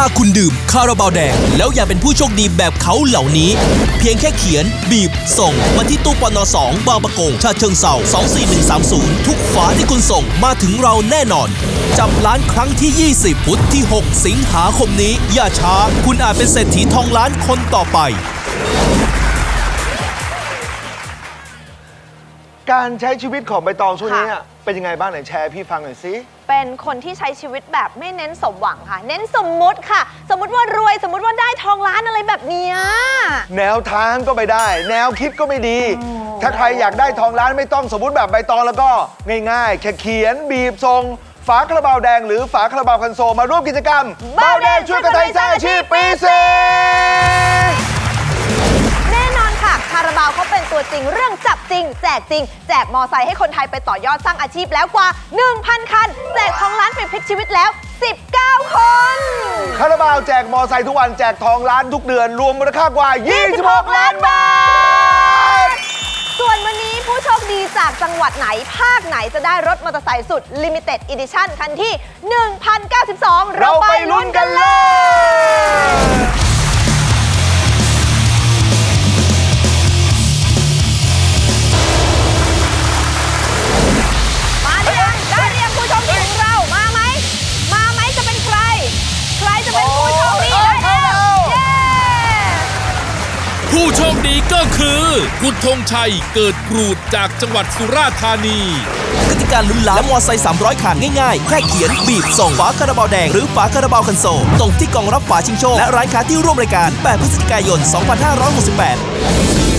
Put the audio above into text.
ถ้าคุณดื่มคาราบาวแดง แล้วอยากเป็นผู้โชคดีแบบเขาเหล่านี้ เพียงแค่เขียน บีบ ส่ง มาที่ตู้ปน2บางประกงชาเชิงเซา24130 ทุกฝาที่คุณส่งมาถึงเราแน่นอนจับล้านครั้งที่ 20 พุธที่ 6 สิงหาคมนี้ อย่าช้า คุณอาจเป็นเศรษฐีทองล้านคนต่อไป การใช้ชีวิตของใบตองช่วงนี้ค่ะเป็นยังไงบ้างไหนแชร์ให้พี่ฟังหน่อยสิ เป็นคนที่ใช้ชีวิตแบบไม่เน้นสมหวังค่ะ เน้นสมมุติค่ะ สมมุติว่ารวยสมมุติว่าได้ทองล้านอะไรแบบเนี้ย แนวทางก็ไม่ได้ แนวคิดก็ไม่ดี ถ้าใครอยากได้ทองล้านไม่ต้องสมมติแบบใบตองแล้วก็ง่ายๆแค่เขียนบีบทรง ฝาคาราบาวแดงหรือฝาคาราบาวคันโซมาร่วมกิจกรรมเบาแดงช่วยคนไทยสร้างอาชีพปีเศ รื่องจับจริง แจกจริง แจกมอไซค์ให้คนไทยไปต่อยอดสร้างอาชีพแล้วกว่า 1,000 คัน แจกทองล้านไปพลิกชีวิตแล้ว 19 คน คาราบาวแจกมอไซค์ทุกวันแจกทองล้านทุกเดือน รวมมูลค่ากว่า 26 ล้านบาท ส่วนวันนี้ผู้โชคดีจากจังหวัดไหน ภาคไหนจะได้รถมอเตอร์ไซค์สุด Limited Edition คันที่ 1092 เราไปลุ้นกันเลย ผู้โชคดีก็คือคุณธงชัยเกิดกรูดจากจังหวัดสุราษฎร์ธานีกติการลุ้นล้านและมอไซค์300คันง่ายๆ แค่เขียน บีบ ส่งฝาคาราบาวแดง หรือฝาคาราบาวคันโซลตรงที่กองรับฝาชิงโชค และร้านค้าที่ร่วมรายการ 8 พฤศจิกายน 2568